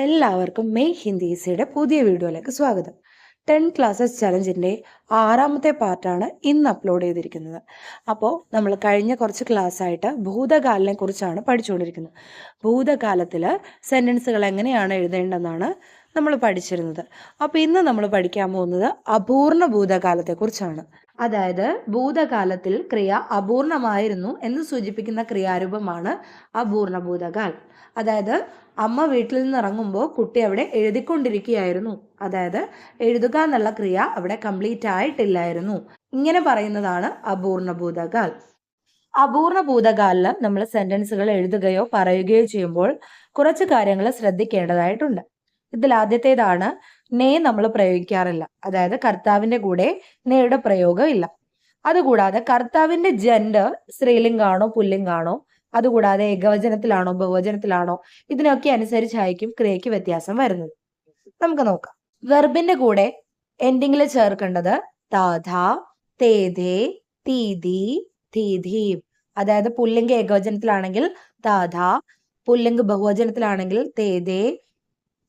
എല്ലാവർക്കും മെയ് ഹിന്ദീസിയുടെ പുതിയ വീഡിയോയിലേക്ക് സ്വാഗതം. ടെൻ ക്ലാസ്സസ് ചലഞ്ചിന്റെ ആറാമത്തെ പാർട്ടാണ് ഇന്ന് അപ്ലോഡ് ചെയ്തിരിക്കുന്നത്. അപ്പോൾ നമ്മൾ കഴിഞ്ഞ കുറച്ച് ക്ലാസ് ആയിട്ട് ഭൂതകാലിനെ കുറിച്ചാണ് പഠിച്ചുകൊണ്ടിരിക്കുന്നത്. ഭൂതകാലത്തിൽ സെന്റൻസുകൾ എങ്ങനെയാണ് എഴുതേണ്ടതെന്നാണ് നമ്മൾ പഠിച്ചിരുന്നത്. അപ്പോൾ ഇന്ന് നമ്മൾ പഠിക്കാൻ പോകുന്നത് അപൂർണ ഭൂതകാലത്തെക്കുറിച്ചാണ്. അതായത് ഭൂതകാലത്തിൽ ക്രിയ അപൂർണമായിരുന്നു എന്ന് സൂചിപ്പിക്കുന്ന ക്രിയാരൂപമാണ് അപൂർണ ഭൂതകാൽ അതായത് അമ്മ വീട്ടിൽ നിന്ന് ഇറങ്ങുമ്പോൾ കുട്ടി അവിടെ എഴുതിക്കൊണ്ടിരിക്കുകയായിരുന്നു. അതായത് എഴുതുക എന്നുള്ള ക്രിയ അവിടെ കംപ്ലീറ്റ് ആയിട്ടില്ലായിരുന്നു. ഇങ്ങനെ പറയുന്നതാണ് അപൂർണ ഭൂതകാൽ അപൂർണ ഭൂതകാലിൽ നമ്മൾ സെന്റൻസുകൾ എഴുതുകയോ പറയുകയോ ചെയ്യുമ്പോൾ കുറച്ച് കാര്യങ്ങൾ ശ്രദ്ധിക്കേണ്ടതായിട്ടുണ്ട്. ഇതിൽ ആദ്യത്തേതാണ് നേ നമ്മൾ പ്രയോഗിക്കാറില്ല. അതായത് കർത്താവിന്റെ കൂടെ നേയുടെ പ്രയോഗം ഇല്ല. അതുകൂടാതെ കർത്താവിന്റെ ജെൻഡർ സ്ത്രീലിംഗാണോ പുല്ലിംഗാണോ അതുകൂടാതെ ഏകവചനത്തിലാണോ ബഹുവചനത്തിലാണോ ഇതിനൊക്കെ അനുസരിച്ചായിരിക്കും ക്രിയയ്ക്ക് വ്യത്യാസം വരുന്നത്. നമുക്ക് നോക്കാം. വെർബിന്റെ കൂടെ എൻഡിങ്ങിൽ ചേർക്കേണ്ടത് താധാ തേതേ തീതി തീതീം അതായത് പുല്ലിംഗ് ഏകവചനത്തിലാണെങ്കിൽ താധാ പുല്ലിംഗ് ബഹുവചനത്തിലാണെങ്കിൽ തേതേ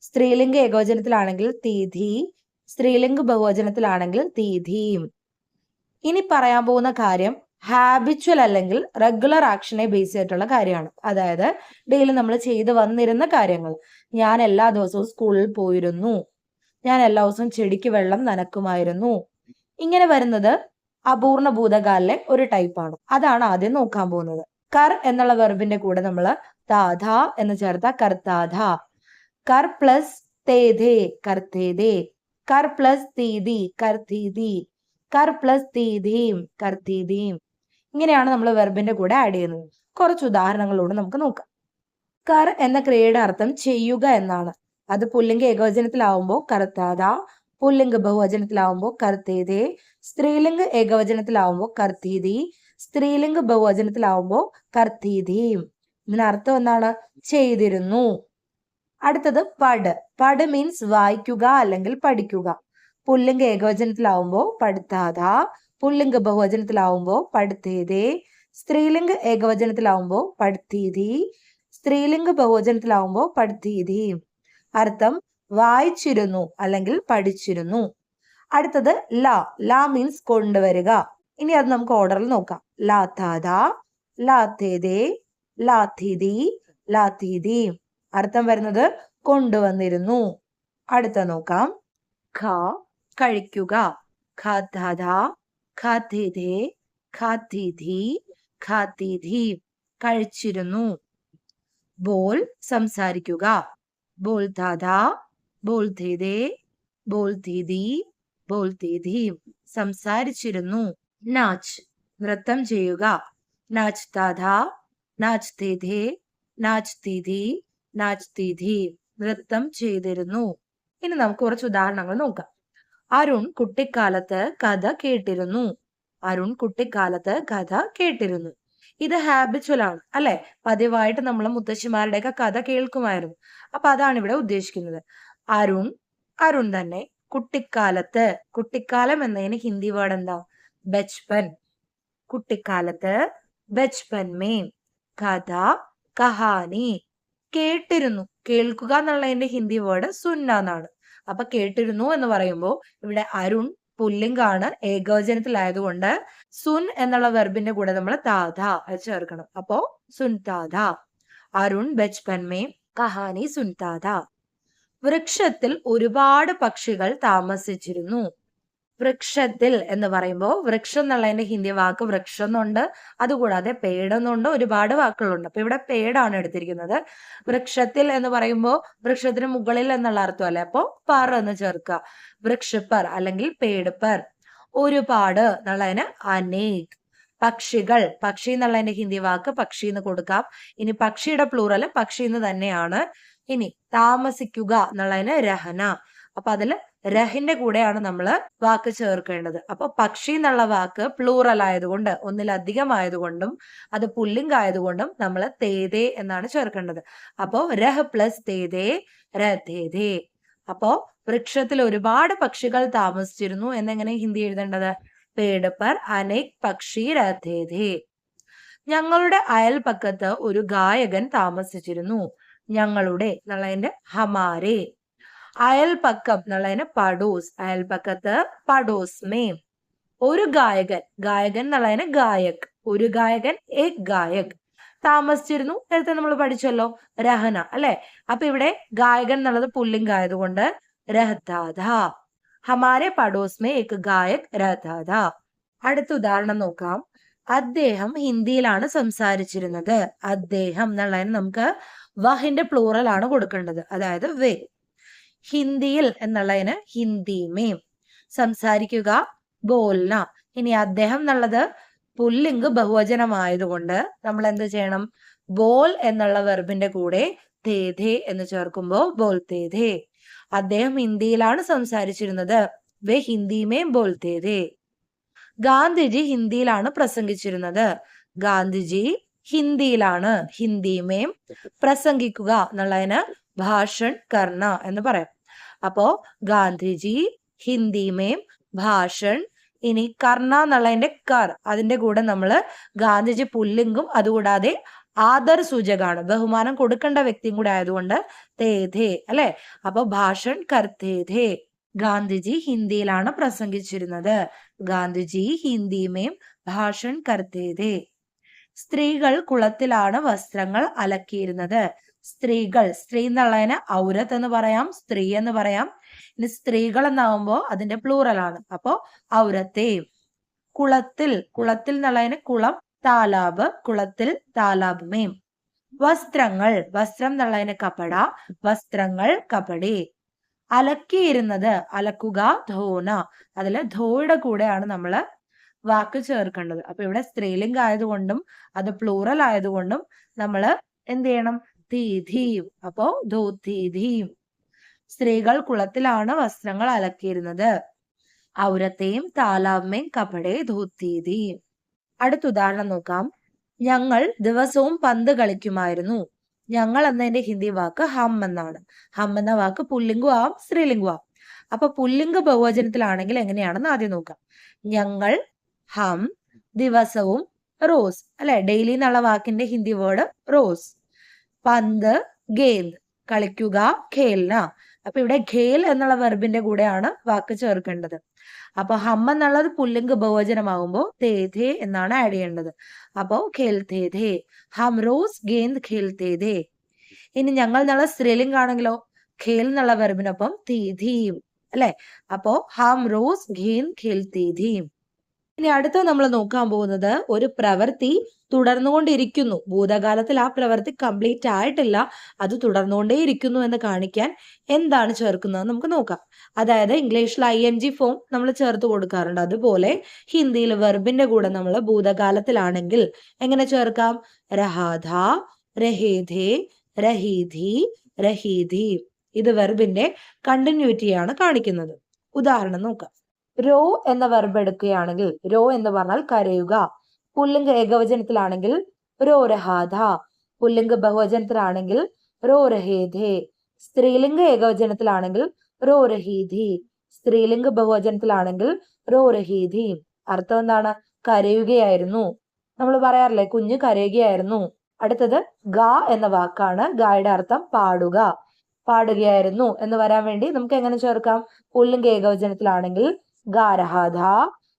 സ്ത്രീലിംഗ ഏകോചനത്തിലാണെങ്കിൽ തീതി സ്ത്രീലിംഗ ബഹുവചനത്തിലാണെങ്കിൽ തീതിയും ഇനി പറയാൻ പോകുന്ന കാര്യം ഹാബിച്വൽ അല്ലെങ്കിൽ റെഗുലർ ആക്ഷനെ ബേസ് ചെയ്തിട്ടുള്ള കാര്യമാണ്. അതായത് ഡെയിലി നമ്മൾ ചെയ്തു വന്നിരുന്ന കാര്യങ്ങൾ. ഞാൻ എല്ലാ ദിവസവും സ്കൂളിൽ പോയിരുന്നു. ഞാൻ എല്ലാ ദിവസവും ചെടിക്ക് വെള്ളം നനക്കുമായിരുന്നു. ഇങ്ങനെ വരുന്നത് അപൂർണ ഭൂതകാലിലെ ഒരു ടൈപ്പാണ് അതാണ് ആദ്യം നോക്കാൻ പോകുന്നത്. കർ എന്നുള്ള വെർബിന്റെ കൂടെ നമ്മൾ താധ എന്ന് ചേർത്ത കർത്താധ. കർ പ്ലസ് തേതേ കർത്തേതേ കർ പ്ലസ് തീതി കർത്തീതി കർ പ്ലസ് തീതിയും കർത്തീതിയും ഇങ്ങനെയാണ് നമ്മൾ വെർബിന്റെ കൂടെ ആഡ് ചെയ്യുന്നത്. കുറച്ച് ഉദാഹരണങ്ങളോട് നമുക്ക് നോക്കാം. കർ എന്ന ക്രിയയുടെ അർത്ഥം ചെയ്യുക എന്നാണ്. അത് പുല്ലിംഗ ഏകവചനത്തിലാവുമ്പോൾ കർത്താത പുല്ലിംഗ ബഹുവചനത്തിലാവുമ്പോൾ കർത്തേതേ സ്ത്രീലിംഗ ഏകവചനത്തിലാവുമ്പോൾ കർത്തീതി സ്ത്രീലിംഗ ബഹുവചനത്തിലാവുമ്പോൾ കർത്തീതിയും ഇതിനർത്ഥം എന്താണ്? ചെയ്തിരുന്നു. അടുത്തത് പട്. പട് മീൻസ് വായിക്കുക അല്ലെങ്കിൽ പഠിക്കുക. പുല്ലിംഗ് ഏകവചനത്തിലാവുമ്പോൾ പഠിത്താത. പുല്ലിംഗ് ബഹുവചനത്തിലാവുമ്പോൾ പഠിത്തേതേ. സ്ത്രീലിംഗ് ഏകവചനത്തിലാവുമ്പോൾ പഠിത്തീതി. സ്ത്രീലിംഗ് ബഹുവചനത്തിലാവുമ്പോൾ പഠിത്തീതി. അർത്ഥം വായിച്ചിരുന്നു അല്ലെങ്കിൽ പഠിച്ചിരുന്നു. അടുത്തത് ല. ല മീൻസ് കൊണ്ടുവരിക. ഇനി അത് നമുക്ക് ഓർഡറിൽ നോക്കാം. ലാത്താത ലാത്തേതേ ലാത്തീതി ലാത്തീതി. അർത്ഥം വരുന്നത് കൊണ്ടുവന്നിരുന്നു. അടുത്ത നോക്കാം. ഖ കഴിക്കുക. ഖാധാധ ഖാത്തേതേ ഖാത്തീധി ഖാത്തീധി കഴിച്ചിരുന്നു. ബോൾ സംസാരിക്കുക. ബോൾ ബോൾതേതേ ബോൾതീതി ബോൾതീതി സംസാരിച്ചിരുന്നു. നാച്ച് നൃത്തം ചെയ്യുക. നാച്ച് താധ നാച്ച് തേതേ നാച്ച് തീതി നാച്ച് തീതി നൃത്തം ചെയ്തിരുന്നു. ഇനി നമുക്ക് കുറച്ച് ഉദാഹരണങ്ങൾ നോക്കാം. അരുൺ കുട്ടിക്കാലത്ത് കഥ കേട്ടിരുന്നു. അരുൺ കുട്ടിക്കാലത്ത് കഥ കേട്ടിരുന്നു. ഇത് ഹാബിച്വൽ ആണ് അല്ലെ? പതിവായിട്ട് നമ്മൾ മുത്തശ്ശിമാരുടെയൊക്കെ കഥ കേൾക്കുമായിരുന്നു. അപ്പൊ അതാണ് ഇവിടെ ഉദ്ദേശിക്കുന്നത്. അരുൺ അരുൺ തന്നെ കുട്ടിക്കാലത്ത് കുട്ടിക്കാലം എന്നതിന് ഹിന്ദി വേർഡ് എന്താ? ബച്പൻ. കുട്ടിക്കാലത്ത് ബച്പൻ മേ കഥ കഹാനി. കേട്ടിരുന്നു. കേൾക്കുക എന്നുള്ളതിന്റെ ഹിന്ദി വേർഡ് സുന്ന എന്നാണ്. അപ്പൊ കേട്ടിരുന്നു എന്ന് പറയുമ്പോൾ ഇവിടെ അരുൺ പുല്ലിംഗാണ് ഏകവചനത്തിലായതുകൊണ്ട് സുൻ എന്നുള്ള വെർബിന്റെ കൂടെ നമ്മൾ താധ ചേർക്കണം. അപ്പോ സുൻതാധ അരുൺ ബച്പൻ മേ കഹാനി സുൻതാധ വൃക്ഷത്തിൽ ഒരുപാട് പക്ഷികൾ താമസിച്ചിരുന്നു. വൃക്ഷത്തിൽ എന്ന് പറയുമ്പോൾ വൃക്ഷം എന്നുള്ളതിന്റെ ഹിന്ദി വാക്ക് വൃക്ഷം എന്നുണ്ട് അതുകൂടാതെ പേടെന്നുണ്ട് ഒരുപാട് വാക്കുകളുണ്ട്. അപ്പൊ ഇവിടെ പേടാണ് എടുത്തിരിക്കുന്നത്. വൃക്ഷത്തിൽ എന്ന് പറയുമ്പോൾ വൃക്ഷത്തിന് മുകളിൽ എന്നുള്ള അർത്ഥം അല്ലെ? അപ്പോ പർ എന്ന് ചേർക്കുക. വൃക്ഷപ്പർ അല്ലെങ്കിൽ പേടുപ്പർ. ഒരുപാട് എന്നുള്ളതിന് അനേക്. പക്ഷികൾ. പക്ഷി എന്നുള്ളതിന്റെ ഹിന്ദി വാക്ക് പക്ഷി എന്ന് കൊടുക്കാം. ഇനി പക്ഷിയുടെ പ്ലൂറൽ പക്ഷി എന്ന് തന്നെയാണ്. ഇനി താമസിക്കുക എന്നുള്ളതിന് രഹന. അപ്പൊ അതിൽ രഹിന്റെ കൂടെയാണ് നമ്മൾ വാക്ക് ചേർക്കേണ്ടത്. അപ്പൊ പക്ഷി എന്നുള്ള വാക്ക് പ്ലൂറൽ ആയതുകൊണ്ട് ഒന്നിലധികം ആയതുകൊണ്ടും അത് പുല്ലിംഗ് ആയതുകൊണ്ടും നമ്മൾ തേതേ എന്നാണ് ചേർക്കേണ്ടത്. അപ്പോ രഹ് പ്ലസ് തേതേ രഥേതേ അപ്പോ വൃക്ഷത്തിൽ ഒരുപാട് പക്ഷികൾ താമസിച്ചിരുന്നു എന്നെങ്ങനെ ഹിന്ദി എഴുതേണ്ടത്? പേട് പർ അനേക് പക്ഷി രഥേതേ ഞങ്ങളുടെ അയൽപക്കത്ത് ഒരു ഗായകൻ താമസിച്ചിരുന്നു. ഞങ്ങളുടെ എന്നുള്ളതിന്റെ ഹമാരെ. അയൽപക്കം എന്നുള്ളതിന് പടൂസ്. അയൽപക്കത്ത് പടോസ് മേ. ഒരു ഗായകൻ. ഗായകൻ എന്നുള്ളതിന് ഗായക്. ഒരു ഗായകൻ ഏക് ഗായക്. താമസിച്ചിരുന്നു. നേരത്തെ നമ്മൾ പഠിച്ചല്ലോ. രഹന അല്ലെ? അപ്പൊ ഇവിടെ ഗായകൻ എന്നുള്ളത് പുല്ലിംഗ് ആയതുകൊണ്ട് രഹതാധ ഹമാരെ പടോസ് മേ എക് ഗായക് രഹതാധ അടുത്ത ഉദാഹരണം നോക്കാം. അദ്ദേഹം ഹിന്ദിയിലാണ് സംസാരിച്ചിരുന്നത്. അദ്ദേഹം എന്നുള്ളതിന് നമുക്ക് വഹിന്റെ പ്ലൂറൽ ആണ് കൊടുക്കേണ്ടത്. അതായത് വേ. ഹിന്ദിയിൽ എന്നുള്ളതിന് ഹിന്ദിമേം. സംസാരിക്കുക. ബോൽന ഇനി അദ്ദേഹം എന്നുള്ളത് പുല്ലിംഗ് ബഹുവചനമായതുകൊണ്ട് നമ്മൾ എന്ത് ചെയ്യണം? ബോൽ എന്നുള്ള വെർബിന്റെ കൂടെ തേധേ എന്ന് ചേർക്കുമ്പോൾ ബോൽ തേധേ അദ്ദേഹം ഹിന്ദിയിലാണ് സംസാരിച്ചിരുന്നത്. വേ ഹിന്ദിമേം ബോൽ തേധേ ഗാന്ധിജി ഹിന്ദിയിലാണ് പ്രസംഗിച്ചിരുന്നത്. ഗാന്ധിജി ഹിന്ദിയിലാണ്. ഹിന്ദിമേം പ്രസംഗിക്കുക എന്നുള്ളതിന് ഭാഷൺ കർണ എന്ന് പറയാം. അപ്പോ ഗാന്ധിജി ഹിന്ദി മേം ഭാഷൺ ഇനി കർണ എന്നുള്ളതിന്റെ കർ അതിന്റെ കൂടെ നമ്മൾ ഗാന്ധിജി പുല്ലിങ്കും അതുകൂടാതെ ആദർ സൂചകാണ്. ബഹുമാനം കൊടുക്കേണ്ട വ്യക്തിയും കൂടെ ആയതുകൊണ്ട് തേധേ അല്ലെ? അപ്പൊ ഭാഷൺ കർത്തേധേ ഗാന്ധിജി ഹിന്ദിയിലാണ് പ്രസംഗിച്ചിരുന്നത്. ഗാന്ധിജി ഹിന്ദിമേം ഭാഷൺ കർത്തേധേ സ്ത്രീകൾ കുളത്തിലാണ് വസ്ത്രങ്ങൾ അലക്കിയിരുന്നത്. സ്ത്രീകൾ. സ്ത്രീ എന്നുള്ളതിന് ഔരത്ത് എന്ന് പറയാം സ്ത്രീ എന്ന് പറയാം. ഇനി സ്ത്രീകൾ എന്നാവുമ്പോ അതിന്റെ പ്ലൂറൽ ആണ്. അപ്പോ ഔരത്തെയും കുളത്തിൽ. കുളത്തിൽ എന്നുള്ളതിന് കുളം താലാബ്. കുളത്തിൽ താലാബ് മേം. വസ്ത്രങ്ങൾ. വസ്ത്രം എന്നുള്ളതിന് കപട. വസ്ത്രങ്ങൾ കപടി. അലക്കിയിരുന്നത്. അലക്കുക ധോന അതിൽ ധോയുടെ കൂടെയാണ് നമ്മൾ വാക്ക് ചേർക്കേണ്ടത്. അപ്പൊ ഇവിടെ സ്ത്രീലിംഗ് ആയതുകൊണ്ടും അത് പ്ലൂറൽ ആയതുകൊണ്ടും നമ്മൾ എന്ത് ചെയ്യണം? തീധീം അപ്പോ ധോത്തീധീം സ്ത്രീകൾ കുളത്തിലാണ് വസ്ത്രങ്ങൾ അലക്കിയിരുന്നത്. ഔരത്തെയും താലാമ്മയും കപടെ ധോത്തീധീം അടുത്ത ഉദാഹരണം നോക്കാം. ഞങ്ങൾ ദിവസവും പന്ത് കളിക്കുമായിരുന്നു. ഞങ്ങൾ എന്നതിന്റെ ഹിന്ദി വാക്ക് ഹം എന്നാണ്. ഹം എന്ന വാക്ക് പുല്ലിംഗു ആവും സ്ത്രീലിംഗു ആവും അപ്പൊ പുല്ലിംഗ ബഹുവചനത്തിലാണെങ്കിൽ എങ്ങനെയാണെന്ന് ആദ്യം നോക്കാം. ഞങ്ങൾ ഹം ദിവസവും റോസ് അല്ലെ? ഡെയിലി എന്നുള്ള വാക്കിന്റെ ഹിന്ദി വേർഡ് റോസ്. പന്ത് ഗേന്ദ് കളിക്കുക ഖേൽന അപ്പൊ ഇവിടെ ഖേൽ എന്നുള്ള വെർബിന്റെ കൂടെയാണ് വാക്ക് ചേർക്കേണ്ടത്. അപ്പൊ ഹമ്മ എന്നുള്ളത് പുല്ലിംഗ തേ തേധേ എന്നാണ് ആഡ് ചെയ്യേണ്ടത്. അപ്പോ ഖേൽ തേധേ ഹം റോസ് ഗേന്ദ് ഖേൽ തേധേ ഇനി ഞങ്ങൾ എന്നുള്ള സ്ത്രീലിംഗ് ആണെങ്കിലോ ഖേൽ എന്നുള്ള വെർബിനൊപ്പം തീധീം അല്ലെ? അപ്പോ ഹം റോസ് ഖേൽ തീധീം ഇനി അടുത്ത നമ്മൾ നോക്കാൻ പോകുന്നത് ഒരു പ്രവൃത്തി തുടർന്നുകൊണ്ടിരിക്കുന്നു. ഭൂതകാലത്തിൽ ആ പ്രവൃത്തി കംപ്ലീറ്റ് ആയിട്ടില്ല. അത് തുടർന്നുകൊണ്ടേയിരിക്കുന്നു എന്ന് കാണിക്കാൻ എന്താണ് ചേർക്കുന്നത് നമുക്ക് നോക്കാം. അതായത് ഇംഗ്ലീഷിൽ ഐ എൻ ജി ഫോം നമ്മൾ ചേർത്ത് കൊടുക്കാറുണ്ട്. അതുപോലെ ഹിന്ദിയിൽ വെർബിന്റെ കൂടെ നമ്മൾ ഭൂതകാലത്തിലാണെങ്കിൽ എങ്ങനെ ചേർക്കാം? രഹാധ രഹേധേ രഹീധി രഹീധി. ഇത് വെർബിന്റെ കണ്ടിന്യൂറ്റിയാണ് കാണിക്കുന്നത്. ഉദാഹരണം നോക്കാം. രോ എന്ന വെർബ് എടുക്കുകയാണെങ്കിൽ രോ എന്ന് പറഞ്ഞാൽ കരയുക. പുല്ലിംഗ് ഏകവചനത്തിലാണെങ്കിൽ രോ രഹാധ പുല്ലിംഗ ബഹുവചനത്തിലാണെങ്കിൽ റോ രഹേധേ. സ്ത്രീലിംഗ ഏകവചനത്തിലാണെങ്കിൽ റോ രഹീധി. സ്ത്രീലിംഗ ബഹുവചനത്തിലാണെങ്കിൽ റോ രഹീധി. അർത്ഥം എന്താണ്? കരയുകയായിരുന്നു. നമ്മൾ പറയാറില്ലേ കുഞ്ഞ് കരയുകയായിരുന്നു. അടുത്തത് ഗ എന്ന വാക്കാണ്. ഗായുടെ അർത്ഥം പാടുക. പാടുകയായിരുന്നു. എന്ന് വരാൻ വേണ്ടി നമുക്ക് എങ്ങനെ ചേർക്കാം? പുല്ലിംഗ ഏകവചനത്തിലാണെങ്കിൽ ഗാരഹാധ.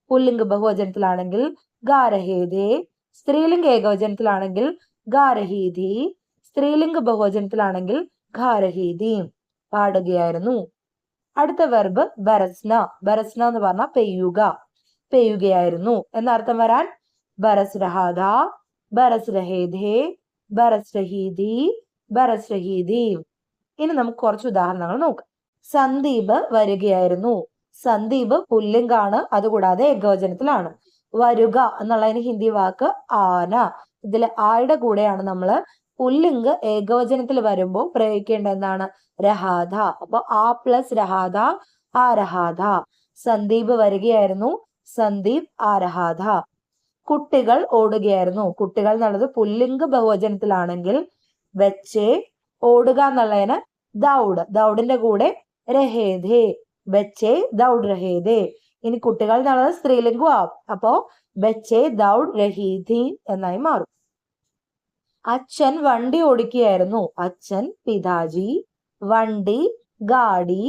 പുല്ലിംഗ ബഹുവചനത്തിലാണെങ്കിൽ ഗാരഹേദേ സ്ത്രീലിംഗ ഏകവചനത്തിലാണെങ്കിൽ ഗാരഹീതി. സ്ത്രീലിംഗ ബഹുവചനത്തിലാണെങ്കിൽ ഖാരഹീതി പാടുകയായിരുന്നു. അടുത്ത വെർബ് ബരസ്ന ബരസ്ന എന്ന് പറഞ്ഞാൽ പെയ്യുക. പെയ്യുകയായിരുന്നു. എന്നർത്ഥം വരാൻ ബരസ്രഹാദ ബരസ്രഹേദേ ബരസ്രഹീതി ബരസ്രഹീതി ബരസ് രഹീതി ബരസ് രഹീതി ഇനി നമുക്ക് കുറച്ച് ഉദാഹരണങ്ങൾ നോക്കാം. സന്ദീപ് വരികയായിരുന്നു. സന്ദീപ് പുല്ലിംഗാണ് അതുകൂടാതെ ഏകവചനത്തിലാണ്. വരുക എന്നുള്ളതിന് ഹിന്ദി വാക്ക് ആന. ഇതിൽ ആയുടെ കൂടെയാണ് നമ്മൾ പുല്ലിംഗ് ഏകവചനത്തിൽ വരുമ്പോൾ പ്രയോഗിക്കേണ്ട എന്താണ് രഹാധ അപ്പൊ ആ പ്ലസ് രഹാധ ആ രഹാധ സന്ദീപ് വരികയായിരുന്നു. സന്ദീപ് ആരഹാധ കുട്ടികൾ ഓടുകയായിരുന്നു. കുട്ടികൾ എന്നുള്ളത് പുല്ലിംഗ് ബഹുവചനത്തിലാണെങ്കിൽ വെച്ചേ ഓടുക എന്നുള്ളതിന് ദൗഡ്. ദൗഡിന്റെ കൂടെ രഹേധേ. ബച്ചെ ദൗഡ് റഹീദ് ഇനി കുട്ടികൾ എന്നുള്ളത് സ്ത്രീലിംഗം ആവും അപ്പോ ബച്ചെ ദൗഡ് റഹീദീൻ എന്നായി മാറും. അച്ഛൻ വണ്ടി ഓടിക്കുകയായിരുന്നു. അച്ഛൻ പിതാജി വണ്ടി ഗാഡി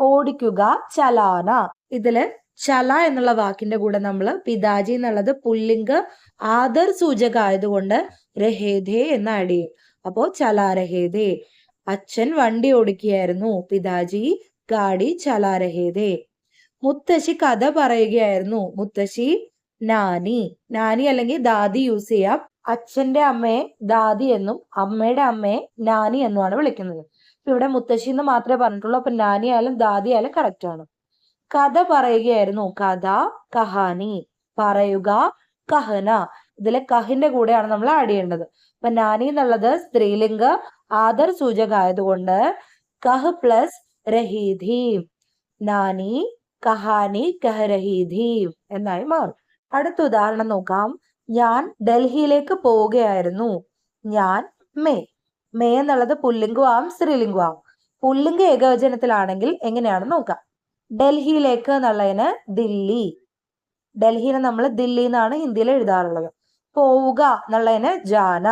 ഓടിക്കുക ചലാന. ഇതിൽ ചല എന്നുള്ള വാക്കിന്റെ കൂടെ നമ്മൾ പിതാജി എന്നുള്ളത് പുല്ലിംഗ് ആദർ സൂചക ആയതുകൊണ്ട് രഹേദേ എന്ന് ആഡ് ചെയ്യും. അപ്പോ ചലാരഹേദേ അച്ഛൻ വണ്ടി ഓടിക്കുകയായിരുന്നു. പിതാജി ഗാഡി ചലാരഹേതേ. മുത്തശ്ശി കഥ പറയുകയായിരുന്നു. മുത്തശ്ശി നാനി നാനി അല്ലെങ്കിൽ ദാദി യൂസ് ചെയ്യാം. അച്ഛന്റെ അമ്മയെ ദാദി എന്നും അമ്മയുടെ അമ്മയെ നാനി എന്നുമാണ് വിളിക്കുന്നത്. ഇപ്പൊ ഇവിടെ മുത്തശ്ശി എന്ന് മാത്രമേ പറഞ്ഞിട്ടുള്ളൂ. അപ്പൊ നാനി ആയാലും ദാദി ആയാലും കറക്റ്റ് ആണ്. കഥ പറയുകയായിരുന്നു. കഥ കഹാനി. പറയുക കഹന. ഇതിലെ കഹിന്റെ കൂടെയാണ് നമ്മൾ ആഡ് ചെയ്യേണ്ടത്. അപ്പൊ നാനി എന്നുള്ളത് സ്ത്രീലിംഗ ആദർ സൂചക ആയതുകൊണ്ട് കഹ് പ്ലസ് രഹീധി. നാനി കഹാനി കഹരഹീധി എന്നായി മാറും. അടുത്ത ഉദാഹരണം നോക്കാം. ഞാൻ ഡൽഹിയിലേക്ക് പോവുകയായിരുന്നു. ഞാൻ മേ. മേ എന്നുള്ളത് പുല്ലിംഗുവാം സ്ത്രീലിംഗുവാം പുല്ലിംഗ ഏകവചനത്തിലാണെങ്കിൽ എങ്ങനെയാണെന്ന് നോക്കാം. ഡൽഹിയിലേക്ക് എന്നുള്ളതിന് ദില്ലി. ഡൽഹിനെ നമ്മൾ ദില്ലി എന്നാണ് ഹിന്ദിയിൽ എഴുതാറുള്ളത്. പോവുക എന്നുള്ളതിന് ജാന.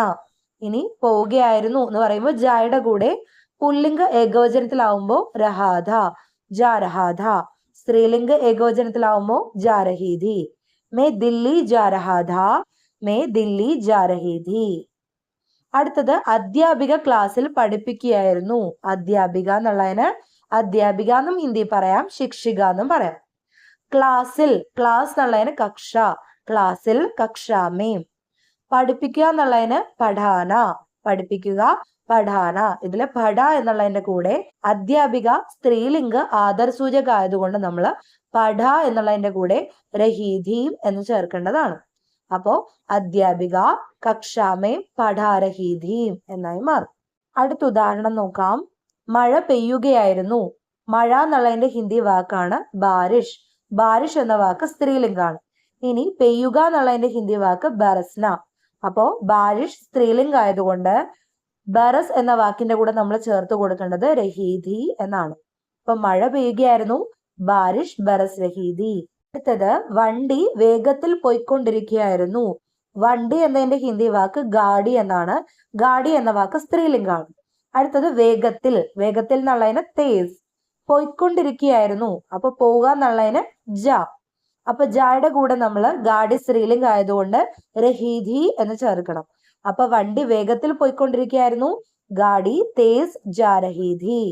ഇനി പോവുകയായിരുന്നു എന്ന് പറയുമ്പോൾ ജായുടെ കൂടെ പുല്ലിംഗ ഏകവചനത്തിലാവുമ്പോ രഹാധ ജാരഹാധ സ്ത്രീലിംഗ ഏകവചനത്തിലാവുമ്പോ ജാരഹീധി മേ ദില്ലി ജാരഹാധ മേ ദില്ലി ജാരഹീധി അടുത്തത് അധ്യാപിക ക്ലാസ്സിൽ പഠിപ്പിക്കുകയായിരുന്നു. അധ്യാപിക എന്നുള്ളതിന് അധ്യാപിക എന്നും ഹിന്ദി പറയാം ശിക്ഷിക എന്നും പറയാം. ക്ലാസ്സിൽ ക്ലാസ് എന്നുള്ളതിന് കക്ഷ ക്ലാസ്സിൽ കക്ഷാമേം. പഠിപ്പിക്കുക എന്നുള്ളതിന് പഠാന. പഠിപ്പിക്കുക. പഠാന. ഇതിൽ പഠ എന്നുള്ളതിന്റെ കൂടെ അധ്യാപിക സ്ത്രീലിംഗ ആദർസൂചക ആയതുകൊണ്ട് നമ്മൾ പഠ എന്നുള്ളതിന്റെ കൂടെ രഹീധീം എന്ന് ചേർക്കേണ്ടതാണ്. അപ്പോ അധ്യാപിക കക്ഷാമേം പഠാരഹീധീം എന്നായി മാറും. അടുത്ത ഉദാഹരണം നോക്കാം. മഴ പെയ്യുകയായിരുന്നു. മഴ എന്നുള്ളതിന്റെ ഹിന്ദി വാക്കാണ് ബാരിഷ്. ബാരിഷ് എന്ന വാക്ക് സ്ത്രീലിംഗാണ്. ഇനി പെയ്യുക എന്നുള്ളതിന്റെ ഹിന്ദി വാക്ക് ബറസ്ന അപ്പോ ബാരിഷ് സ്ത്രീലിംഗ് ആയതുകൊണ്ട് ബറസ് എന്ന വാക്കിന്റെ കൂടെ നമ്മൾ ചേർത്ത് കൊടുക്കേണ്ടത് രഹീദി എന്നാണ്. അപ്പൊ മഴ പെയ്യുകയായിരുന്നു. ബാരിഷ് ബറസ് രഹീദി അടുത്തത് വണ്ടി വേഗത്തിൽ പോയിക്കൊണ്ടിരിക്കുകയായിരുന്നു. വണ്ടി എന്നതിന്റെ ഹിന്ദി വാക്ക് ഗാഡി എന്നാണ്. ഗാഡി എന്ന വാക്ക് സ്ത്രീലിംഗാണ്. അടുത്തത് വേഗത്തിൽ. വേഗത്തിൽ എന്നുള്ളതിന് തേസ്. പോയിക്കൊണ്ടിരിക്കുകയായിരുന്നു. അപ്പൊ പോവുക എന്നുള്ളതിന് ജ. അപ്പൊ ജായുടെ കൂടെ നമ്മൾ ഗാഡി സ്ത്രീലിംഗ് ആയതുകൊണ്ട് രഹീധി എന്ന് ചേർക്കണം. അപ്പൊ വണ്ടി വേഗത്തിൽ പോയിക്കൊണ്ടിരിക്കുകയായിരുന്നു. ഗാഡി തേസ് ജാരഹീധി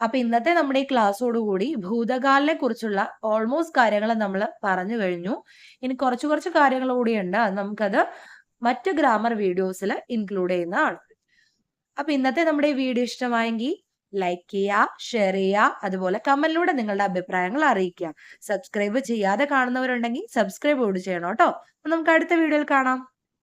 അപ്പൊ ഇന്നത്തെ നമ്മുടെ ഈ ക്ലാസ്സോടുകൂടി ഭൂതകാലിനെ കുറിച്ചുള്ള ഓൾമോസ്റ്റ് കാര്യങ്ങൾ നമ്മൾ പറഞ്ഞു കഴിഞ്ഞു. ഇനി കുറച്ച് കുറച്ച് കാര്യങ്ങൾ കൂടിയുണ്ട്. നമുക്കത് മറ്റ് ഗ്രാമർ വീഡിയോസിൽ ഇൻക്ലൂഡ് ചെയ്യുന്നതാണ്. അപ്പൊ ഇന്നത്തെ നമ്മുടെ ഈ വീഡിയോ ഇഷ്ടമായെങ്കിൽ ലൈക്ക് ചെയ്യുക ഷെയർ ചെയ്യുക അതുപോലെ കമന്റിലൂടെ നിങ്ങളുടെ അഭിപ്രായങ്ങൾ അറിയിക്കുക. സബ്സ്ക്രൈബ് ചെയ്യാതെ കാണുന്നവരുണ്ടെങ്കിൽ സബ്സ്ക്രൈബ് കൂടി ചെയ്യണം കേട്ടോ. നമുക്ക് അടുത്ത വീഡിയോയിൽ കാണാം.